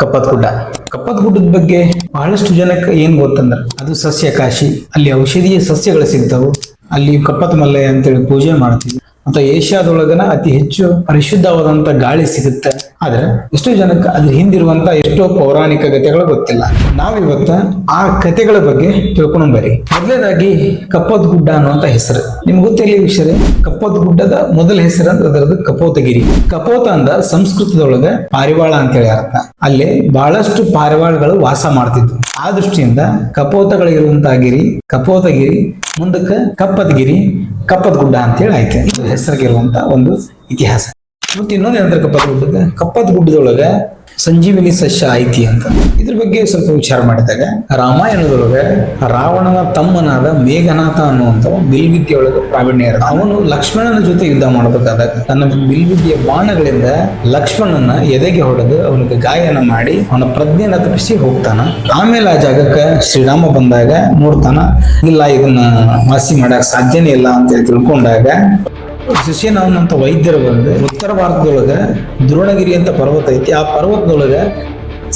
ಕಪ್ಪತ್ ಗುಡ್ಡ ಕಪ್ಪತ್ ಗುಡ್ಡದ ಬಗ್ಗೆ ಬಹಳಷ್ಟು ಜನಕ್ಕೆ ಏನ್ ಗೊತ್ತಂದ್ರ, ಅದು ಸಸ್ಯ ಕಾಶಿ. ಅಲ್ಲಿ ಔಷಧೀಯ ಸಸ್ಯಗಳು ಸಿಗ್ತಾವು. ಅಲ್ಲಿ ಕಪ್ಪತ್ ಮಲ್ಲಯ್ಯ ಅಂತೇಳಿ ಪೂಜೆ ಮಾಡ್ತೀವಿ. ಮತ್ತು ಏಷ್ಯಾದೊಳಗನ ಅತಿ ಹೆಚ್ಚು ಪರಿಶುದ್ಧವಾದಂತ ಗಾಳಿ ಸಿಗುತ್ತೆ. ಆದ್ರೆ ಎಷ್ಟೋ ಜನಕ್ಕೆ ಅದ್ರ ಹಿಂದಿರುವಂತ ಎಷ್ಟೋ ಪೌರಾಣಿಕ ಕಥೆಗಳು ಗೊತ್ತಿಲ್ಲ. ನಾವಿವತ್ತ ಆ ಕಥೆಗಳ ಬಗ್ಗೆ ತಿಳ್ಕೊಂಡು ಬರಿ ಮೊದಲನೇದಾಗಿ ಕಪ್ಪದ ಗುಡ್ಡ ಅನ್ನುವಂತ ಹೆಸರು. ನಿಮ್ಗೆ ಗೊತ್ತಿಲ್ಲ ಈ ವಿಷಯ ಕಪ್ಪತ್ ಗುಡ್ಡದ ಮೊದಲ ಹೆಸರು ಅಂದ್ರೆ ಅದರದ್ದು ಕಪೋತಗಿರಿ. ಕಪೋತ ಅಂದ ಸಂಸ್ಕೃತದೊಳಗ ಪಾರಿವಾಳ ಅಂತೇಳಿ ಅರ್ಥ ಅಲ್ಲಿ ಬಹಳಷ್ಟು ಪಾರಿವಾಳಗಳು ವಾಸ ಮಾಡ್ತಿದ್ವು. ಆ ದೃಷ್ಟಿಯಿಂದ ಕಪೋತಗಳಿರುವಂತಹ ಗಿರಿ ಕಪೋತಗಿರಿ, ಮುಂದಕ್ಕೆ ಕಪ್ಪದಗಿರಿ ಕಪ್ಪದ ಗುಡ್ಡ ಅಂತೇಳಿ ಆಯ್ತು. ಇದು ಹೆಸರಿಗಿರುವಂತ ಒಂದು ಇತಿಹಾಸ. ಮತ್ತೆ ಇನ್ನೊಂದು ಏನಂದ್ರೆ ಕಪ್ಪದ ಗುಡ್ಡದ ಕಪ್ಪದ ಗುಡ್ಡದೊಳಗ ಸಂಜೀವಿನಿ ಸಸ್ಯ ಐತಿ ಅಂತ. ಇದ್ರ ಬಗ್ಗೆ ಸ್ವಲ್ಪ ವಿಚಾರ ಮಾಡಿದಾಗ ರಾಮಾಯಣದೊಳಗೆ ರಾವಣನ ತಮ್ಮನಾದ ಮೇಘನಾಥ ಅನ್ನುವಂತ ಬಿಲ್ವಿದ್ಯೆಯೊಳಗೆ ಪ್ರಾವೀಣ್ಯ ಇರ ಅವನು ಲಕ್ಷ್ಮಣನ ಜೊತೆ ಯುದ್ಧ ಮಾಡಬೇಕಾದಾಗ ತನ್ನ ಬಿಲ್ವಿದ್ಯೆಯ ಬಾಣಗಳಿಂದ ಲಕ್ಷ್ಮಣನ ಎದೆಗೆ ಹೊಡೆದು ಅವನಿಗೆ ಗಾಯನ ಮಾಡಿ ಅವನ ಪ್ರಜ್ಞೆನ ತಪ್ಪಿಸಿ ಹೋಗ್ತಾನ. ಆಮೇಲೆ ಆ ಜಾಗಕ್ಕೆ ಶ್ರೀರಾಮ ಬಂದಾಗ ನೋಡ್ತಾನ, ಇಲ್ಲ ಇದನ್ನ ವಾಸಿ ಮಾಡಕ್ ಸಾಧ್ಯನೇ ಇಲ್ಲ ಅಂತ ತಿಳ್ಕೊಂಡಾಗ ಅಂತ ವೈದ್ಯರು ಬಂದು ಉತ್ತರ ಭಾರತದೊಳಗೆ ದ್ರೋಣಗಿರಿ ಅಂತ ಪರ್ವತ ಐತಿ. ಆ ಪರ್ವತದೊಳಗೆ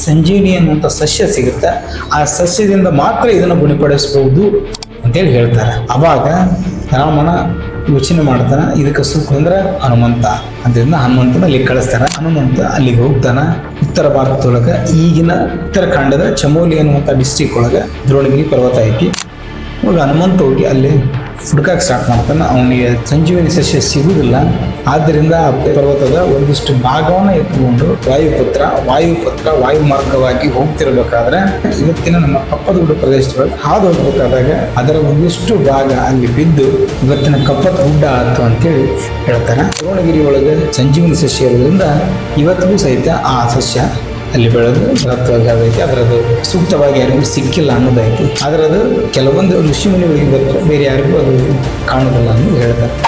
ಸಂಜೀವಿನಿ ಅನ್ನುವಂಥ ಸಸ್ಯ ಸಿಗುತ್ತೆ. ಆ ಸಸ್ಯದಿಂದ ಮಾತ್ರ ಇದನ್ನು ಗುಣಪಡಿಸಬಹುದು ಅಂತೇಳಿ ಹೇಳ್ತಾರೆ. ಅವಾಗ ರಾಮನ ಯೋಚನೆ ಮಾಡ್ತಾನೆ, ಇದಕ್ಕೆ ಸೂಕ್ತ ಅಂದ್ರೆ ಹನುಮಂತ ಅದರಿಂದ ಹನುಮಂತನ ಅಲ್ಲಿ ಕಳಿಸ್ತಾರೆ. ಹನುಮಂತ ಅಲ್ಲಿಗೆ ಹೋಗ್ತಾನೆ. ಉತ್ತರ ಭಾರತದೊಳಗೆ ಈಗಿನ ಉತ್ತರಾಖಂಡದ ಚಮೋಲಿ ಅನ್ನುವಂಥ ಡಿಸ್ಟಿಕ್ ಒಳಗೆ ದ್ರೋಣಗಿರಿ ಪರ್ವತ ಐತಿ. ಹನುಮಂತ ಹೋಗಿ ಅಲ್ಲಿ ಹುಡುಕಕ್ಕೆ ಸ್ಟಾರ್ಟ್ ಮಾಡ್ತಾನೆ. ಅವನಿಗೆ ಸಂಜೀವಿನಿ ಸಸ್ಯ ಸಿಗುವುದಿಲ್ಲ ಆದ್ದರಿಂದ ಪರ್ವತದ ಒಂದಿಷ್ಟು ಭಾಗವನ್ನು ಎತ್ಕೊಂಡು ವಾಯುಪುತ್ರ ವಾಯುಪುತ್ರ ವಾಯು ಮಾರ್ಗವಾಗಿ ಹೋಗ್ತಿರ್ಬೇಕಾದ್ರೆ ಇವತ್ತಿನ ನಮ್ಮ ಕಪ್ಪದಗುಡ್ಡ ಪ್ರದೇಶದೊಳಗೆ ಹಾದು ಹೋಗ್ಬೇಕಾದಾಗ ಅದರ ಒಂದಿಷ್ಟು ಭಾಗ ಅಲ್ಲಿ ಬಿದ್ದು ಇವತ್ತಿನ ಕಪ್ಪದ ಗುಡ್ಡ ಆಯ್ತು ಅಂತೇಳಿ ಹೇಳ್ತಾನೆ. ದ್ರೋಣಗಿರಿ ಒಳಗೆ ಸಂಜೀವಿನಿ ಸಸ್ಯ ಇರೋದ್ರಿಂದ ಇವತ್ತಿಗೂ ಸಹಿತ ಆ ಸಸ್ಯ ಅಲ್ಲಿ ಬೆಳೆದು ಬೃಹತ್ವಾಗಿ ಅದೈತಿ ಅದರದ್ದು ಸೂಕ್ತವಾಗಿ ಯಾರಿಗೂ ಸಿಕ್ಕಿಲ್ಲ ಅನ್ನೋದೈತಿ ಅದು ಕೆಲವೊಂದು ಋಷಿ ಮುನಿಗಳಿಗೆ ಗೊತ್ತು, ಬೇರೆ ಯಾರಿಗೂ ಅದು ಕಾಣೋದಿಲ್ಲ ಅಂತ ಹೇಳ್ತಾರೆ.